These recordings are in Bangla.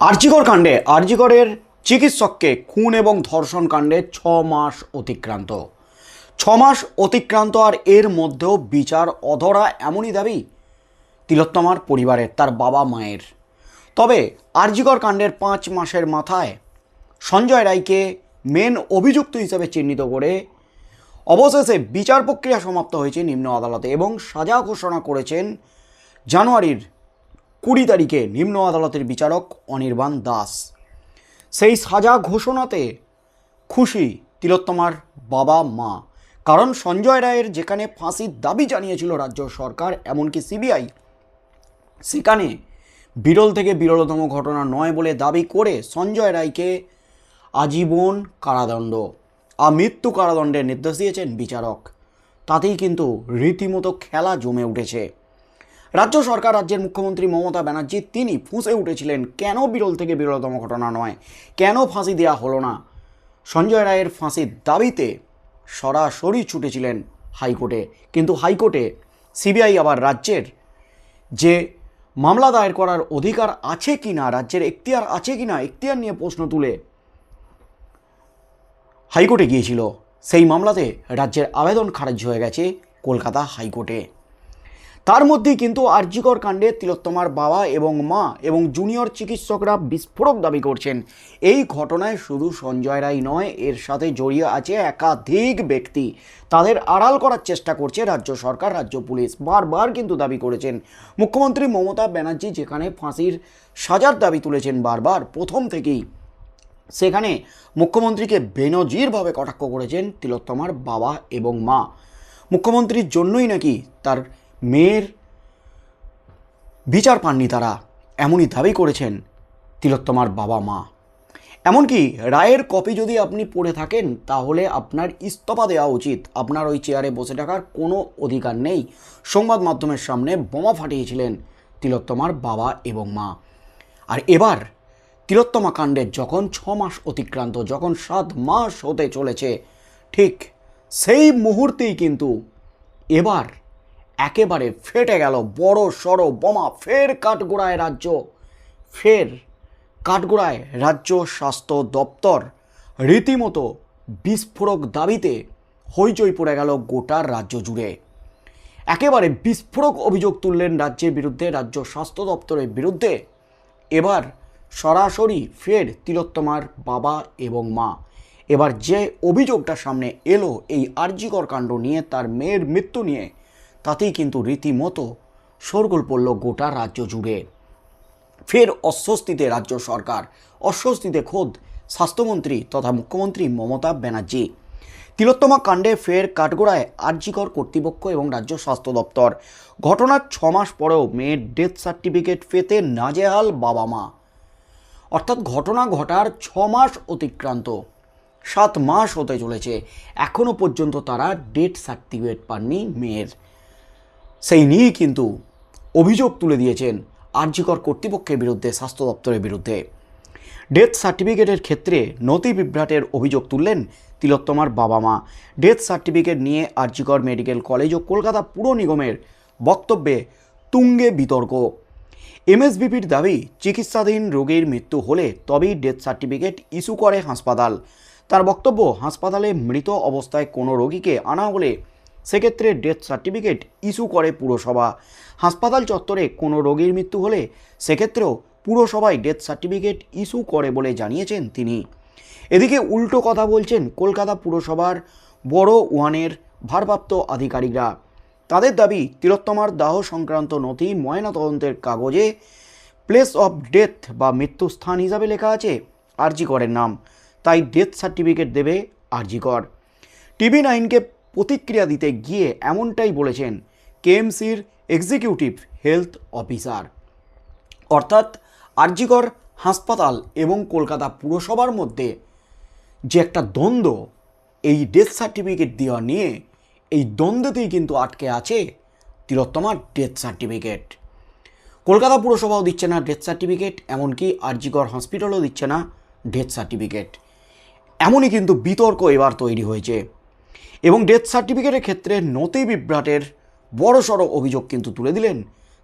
আরজিকর কাণ্ডে, আরজিকরের চিকিৎসককে খুন এবং ধর্ষণ কাণ্ডে ছ মাস অতিক্রান্ত। ছ মাস অতিক্রান্ত আর এর মধ্যেও বিচার অধরা এমনই দাবি তিলোত্তমার পরিবারের, তার বাবা মায়ের। তবে আরজিকর কাণ্ডের পাঁচ মাসের মাথায় সঞ্জয় রায়কে মেন অভিযুক্ত হিসেবে চিহ্নিত করে অবশেষে বিচার প্রক্রিয়া সমাপ্ত হয়েছে নিম্ন আদালতে এবং সাজা ঘোষণা করেছেন জানুয়ারির কুড়ি তারিখে নিম্ন আদালতের বিচারক অনির্বাণ দাস। সেই সাজা ঘোষণাতে খুশি তিলোত্তমার বাবা মা। কারণ সঞ্জয় রায়ের যেখানে ফাঁসির দাবি জানিয়েছিল রাজ্য সরকার, এমনকি সিবিআই, সেখানে বিরল থেকে বিরলতম ঘটনা নয় বলে দাবি করে সঞ্জয় রায়কে আজীবন কারাদণ্ড আর মৃত্যু কারাদণ্ডের নির্দেশ দিয়েছেন বিচারক। তাতেই কিন্তু রীতিমতো খেলা জমে উঠেছে। রাজ্য সরকার, রাজ্যের মুখ্যমন্ত্রী মমতা ব্যানার্জি তিনি ফুঁসে উঠেছিলেন। কেন বিরল থেকে বিরলতম ঘটনা নয়? কেন ফাঁসি দেওয়া হলো না? সঞ্জয় রায়ের ফাঁসির দাবিতে সরাসরি ছুটেছিলেন হাইকোর্টে। কিন্তু হাইকোর্টে সিবিআই আবার রাজ্যের যে মামলা দায়ের করার অধিকার আছে কি না রাজ্যের এখতিয়ার আছে কি না এখতিয়ার নিয়ে প্রশ্ন তুলে হাইকোর্টে গিয়েছিল। সেই মামলাতে রাজ্যের আবেদন খারিজ হয়ে গেছে কলকাতা হাইকোর্টে। তার মধ্যেই কিন্তু আরজিকর কাণ্ডে তিলোত্তমার বাবা এবং মা এবং জুনিয়র চিকিৎসকরা বিস্ফোরক দাবি করছেন। এই ঘটনায় শুধু সঞ্জয় রায় নয়, এর সাথে জড়িয়ে আছে একাধিক ব্যক্তি। তাদের আড়াল করার চেষ্টা করছে রাজ্য সরকার, রাজ্য পুলিশ। বারবার কিন্তু দাবি করেছেন। মুখ্যমন্ত্রী মমতা ব্যানার্জি যেখানে ফাঁসির সাজার দাবি তুলেছেন বারবার, প্রথম থেকেই। সেখানে মুখ্যমন্ত্রীকে বেনজিরভাবে কটাক্ষ করেছেন তিলোত্তমার বাবা এবং মা। মুখ্যমন্ত্রীর জন্যই নাকি তার মেয়ের বিচার পাননি তারা, এমনই দাবি করেছেন তিলোত্তমার বাবা মা। এমনকি রায়ের কপি যদি আপনি পড়ে থাকেন, তাহলে আপনার ইস্তফা দেওয়া উচিত। আপনার ওই চেয়ারে বসে থাকার কোনো অধিকার নেই। সংবাদ মাধ্যমের সামনে বোমা ফাটিয়েছিলেন তিলোত্তমার বাবা এবং মা। আর এবার তিলোত্তমা কাণ্ডের যখন ছ মাস অতিক্রান্ত, যখন সাত মাস হতে চলেছে, ঠিক সেই মুহূর্তেই কিন্তু এবার একেবারে ফেটে গেল বড় সড়ো বোমা, ফের কাঠগোড়ায় রাজ্য, ফের কাঠগোড়ায় রাজ্য স্বাস্থ্য দপ্তর। রীতিমতো বিস্ফোরক দাবিতে হইচই পড়ে গেল গোটা রাজ্য জুড়ে। একেবারে বিস্ফোরক অভিযোগ তুললেন রাজ্যের বিরুদ্ধে, রাজ্য স্বাস্থ্য দপ্তরের বিরুদ্ধে। এবার সরাসরি ফের তিলোত্তমার বাবা এবং মা। এবার যে অভিযোগটা সামনে এলো, এই আর্যিকর কাণ্ড নিয়ে, তার মেয়ের মৃত্যু নিয়ে তাতেই কিন্তু রীতিমতো শোরগোল পড়ল গোটা রাজ্য জুড়ে। ফের অস্বস্তিতে রাজ্য সরকার, অস্বস্তিতে খোদ স্বাস্থ্যমন্ত্রী তথা মুখ্যমন্ত্রী মমতা ব্যানার্জি। তিলোত্তমা কাণ্ডে ফের কাঠগোড়ায় আর্যিকর কর্তৃপক্ষ এবং রাজ্য স্বাস্থ্য দপ্তর। ঘটনার ছ মাস পরেও মেয়ের ডেথ সার্টিফিকেট পেতে নাজেহাল বাবা মা। অর্থাৎ ঘটনা ঘটার ছ মাস অতিক্রান্ত। সাত মাস হতে চলেছে। এখনও পর্যন্ত তারা ডেথ সার্টিফিকেট পাননি মেয়ের। সেই নিয়েই কিন্তু অভিযোগ তুলে দিয়েছেন আর্যিকর কর্তৃপক্ষের বিরুদ্ধে, স্বাস্থ্য দপ্তরের বিরুদ্ধে। ডেথ সার্টিফিকেটের ক্ষেত্রে নথি বিভ্রাটের অভিযোগ তুললেন তিলোত্তমার বাবা মা ডেথ সার্টিফিকেট নিয়ে আর্যিকর মেডিকেল কলেজ ও কলকাতা পুর নিগমের বক্তব্যে তুঙ্গে বিতর্ক। এমএসবিপির দাবি, চিকিৎসাধীন রোগীর মৃত্যু হলে তবেই ডেথ সার্টিফিকেট ইস্যু করে হাসপাতাল। তার বক্তব্য, হাসপাতালে মৃত অবস্থায় কোনো রোগীকে আনা হলে সেক্ষেত্রে ডেথ সার্টিফিকেট ইস্যু করে পুরসভা। হাসপাতাল চত্বরে কোনো রোগীর মৃত্যু হলে সেক্ষেত্রেও পুরসভায় ডেথ সার্টিফিকেট ইস্যু করে বলে জানিয়েছেন তিনি। এদিকে উল্টো কথা বলছেন কলকাতা পুরসভার বড় ওয়ানের ভারপ্রাপ্ত আধিকারিকরা। তাদের দাবি, তিলোত্তমার দাহ সংক্রান্ত নথি ময়নাতদন্তের কাগজে প্লেস অফ ডেথ বা মৃত্যুস্থান হিসাবে লেখা আছে আরজিকরের নাম। তাই ডেথ সার্টিফিকেট দেবে আরজিকর টিভি নাইনকে প্রতিক্রিয়া দিতে গিয়ে এমনটাই বলেছেন কেএমসির এক্সিকিউটিভ হেলথ অফিসার অর্থাৎ আরজিকর হাসপাতাল এবং কলকাতা পুরসভার মধ্যে যে একটা দ্বন্দ্ব, এই ডেথ সার্টিফিকেট দেওয়া নিয়ে এই দ্বন্দ্বতেই কিন্তু আটকে আছে তিলোত্তমার ডেথ সার্টিফিকেট কলকাতা পুরসভাও দিচ্ছে না ডেথ সার্টিফিকেট এমনকি আরজিকর হসপিটালও দিচ্ছে না ডেথ সার্টিফিকেট এমনই কিন্তু বিতর্ক এবার তৈরি হয়েছে। এবং ডেথ সার্টিফিকেটের ক্ষেত্রে নথি বিভ্রাটের বড়সড় অভিযোগ কিন্তু তুলে দিলেন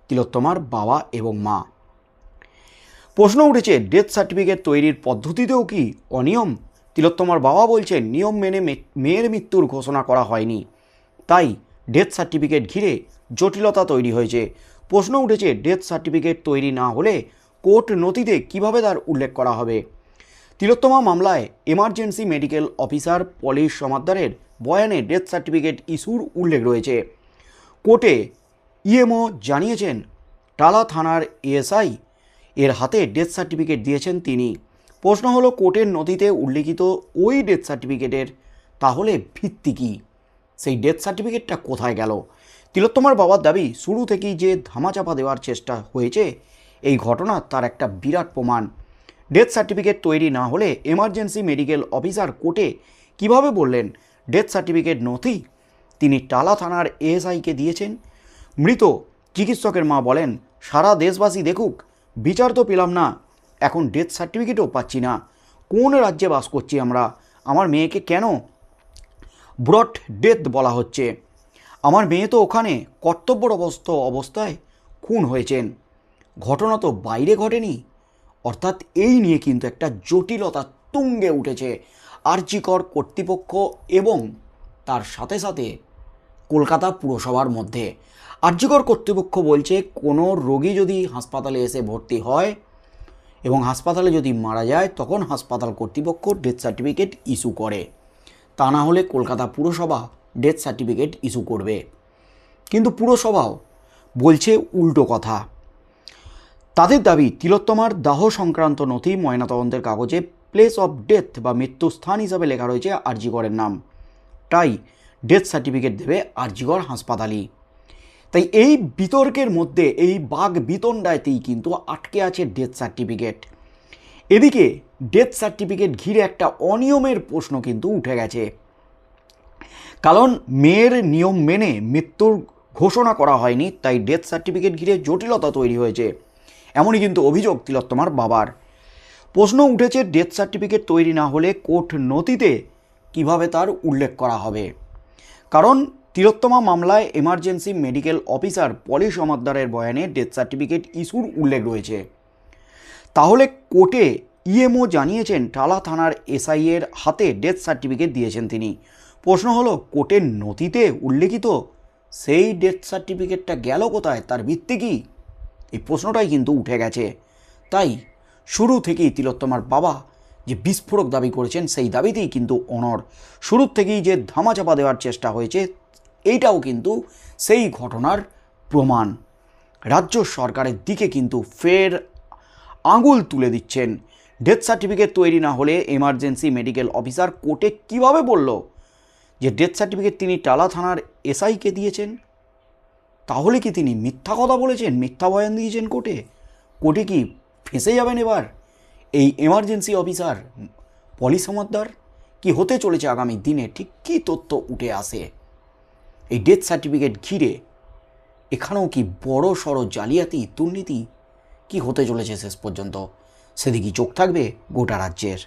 তিলোত্তমার বাবা এবং মা। প্রশ্ন উঠেছে ডেথ সার্টিফিকেট তৈরির পদ্ধতিতেও কি অনিয়ম? তিলোত্তমার বাবা বলছেন, নিয়ম মেনে মেয়ের মৃত্যুর ঘোষণা করা হয়নি। তাই ডেথ সার্টিফিকেট ঘিরে জটিলতা তৈরি হয়েছে। প্রশ্ন উঠেছে ডেথ সার্টিফিকেট তৈরি না হলে কোর্ট নথিতে কীভাবে তার উল্লেখ করা হবে? তিলোত্তমা মামলায় এমার্জেন্সি মেডিকেল অফিসার পলিশ সমাদ্দারের বয়ানে ডেথ সার্টিফিকেট ইস্যুর উল্লেখ রয়েছে। কোর্টে ইএমও জানিয়েছেন, টালা থানার এএসআই এর হাতে ডেথ সার্টিফিকেট দিয়েছেন তিনি। প্রশ্ন হলো, কোর্টের নথিতে উল্লেখিত ওই ডেথ সার্টিফিকেটের তাহলে ভিত্তি কী? সেই ডেথ সার্টিফিকেটটা কোথায় গেল? তিলোত্তমার বাবার দাবি, শুরু থেকেই যে ধামাচাপা দেওয়ার চেষ্টা হয়েছে, এই ঘটনা তার একটা বিরাট প্রমাণ। ডেথ সার্টিফিকেট তৈরি না হলে এমার্জেন্সি মেডিকেল অফিসার কোর্টে কীভাবে বললেন, ডেথ সার্টিফিকেট নথি তিনি টালা থানার এএসআইকে দিয়েছেন। মৃত চিকিৎসকের মা বলেন, সারা দেশবাসী দেখুক, বিচার তো পেলাম না। এখন ডেথ সার্টিফিকেটও পাচ্ছি না। কোন রাজ্যে বাস করছি আমরা? আমার মেয়েকে কেন ব্রড ডেথ বলা হচ্ছে? আমার মেয়ে তো ওখানে কর্তব্যরবস্থ অবস্থায় খুন হয়েছেন। ঘটনা তো বাইরে ঘটেনি। অর্থাৎ এই নিয়ে কিন্তু একটা জটিলতা তুঙ্গে উঠেছে আর্যিকর কর্তৃপক্ষ এবং তার সাথে সাথে কলকাতা পুরসভার মধ্যে। আর্যিকর কর্তৃপক্ষ বলছে, কোনো রোগী যদি হাসপাতালে এসে ভর্তি হয় এবং হাসপাতালে যদি মারা যায়, তখন হাসপাতাল কর্তৃপক্ষ ডেথ সার্টিফিকেট ইস্যু করে। তা না হলে কলকাতা পুরসভা ডেথ সার্টিফিকেট ইস্যু করবে। কিন্তু পুরসভাও বলছে উল্টো কথা। তাদের দাবি, তিলোত্তমার দাহ সংক্রান্ত নথি ময়নাতদন্তের কাগজে প্লেস অফ ডেথ বা মৃত্যুস্থান হিসাবে লেখা রয়েছে আরজিগড়ের নাম। তাই ডেথ সার্টিফিকেট দেবে আরজিগড় হাসপাতালই। তাই এই বিতর্কের মধ্যে, এই বাঘ বিতণ্ডায়তেই কিন্তু আটকে আছে ডেথ সার্টিফিকেট এদিকে ডেথ সার্টিফিকেট ঘিরে একটা অনিয়মের প্রশ্ন কিন্তু উঠে গেছে। কারণ মেয়ের নিয়ম মেনে মৃত্যুর ঘোষণা করা হয়নি, তাই ডেথ সার্টিফিকেট ঘিরে জটিলতা তৈরি হয়েছে। এমনই কিন্তু অভিযোগ তিলোত্তমার বাবার। প্রশ্ন উঠেছে ডেথ সার্টিফিকেট তৈরি না হলে কোর্ট নথিতে কীভাবে তার উল্লেখ করা হবে? কারণ তিলোত্তমা মামলায় এমার্জেন্সি মেডিকেল অফিসার পলি সমাদ্দারের বয়ানে ডেথ সার্টিফিকেট ইস্যুর উল্লেখ রয়েছে। তাহলে কোর্টে ইএমও জানিয়েছেন টালা থানার এসআইয়ের হাতে ডেথ সার্টিফিকেট দিয়েছেন তিনি। প্রশ্ন হলো, কোর্টের নথিতে উল্লেখিত সেই ডেথ সার্টিফিকেটটা গেল কোথায়? তার ভিত্তি কী? এই প্রশ্নটাই কিন্তু উঠে গেছে। তাই শুরু থেকেই তিলোত্তমার বাবা যে বিস্ফোরক দাবি করেছেন, সেই দাবিতেই কিন্তু অনর শুরু থেকেই যে ধামাচাপা দেওয়ার চেষ্টা হয়েছে, এইটাও কিন্তু সেই ঘটনার প্রমাণ। রাজ্য সরকারের দিকে কিন্তু ফের আঙুল তুলে দিচ্ছেন। ডেথ সার্টিফিকেট তৈরি না হলে এমার্জেন্সি মেডিকেল অফিসার কোর্টে কীভাবে বলল যে, ডেথ সার্টিফিকেট তিনি টালা থানার এসআইকে দিয়েছেন? তাহলে কি তিনি মিথ্যা কথা বলেছেন, মিথ্যা বয়ান দিয়েছেন কোর্টে? কোর্টে কি ফেঁসে যাবেন এবার? এই এমার্জেন্সি অফিসার পলি সমাদ্দার, কি হতে চলেছে আগামী দিনে? ঠিক কী তথ্য উঠে আসে? এই ডেথ সার্টিফিকেট ঘিরে এখানেও কি বড় সড়ো জালিয়াতি, দুর্নীতি? কি হতে চলেছে শেষ পর্যন্ত? সেদিকে চোখ থাকবে গোটা রাজ্যের?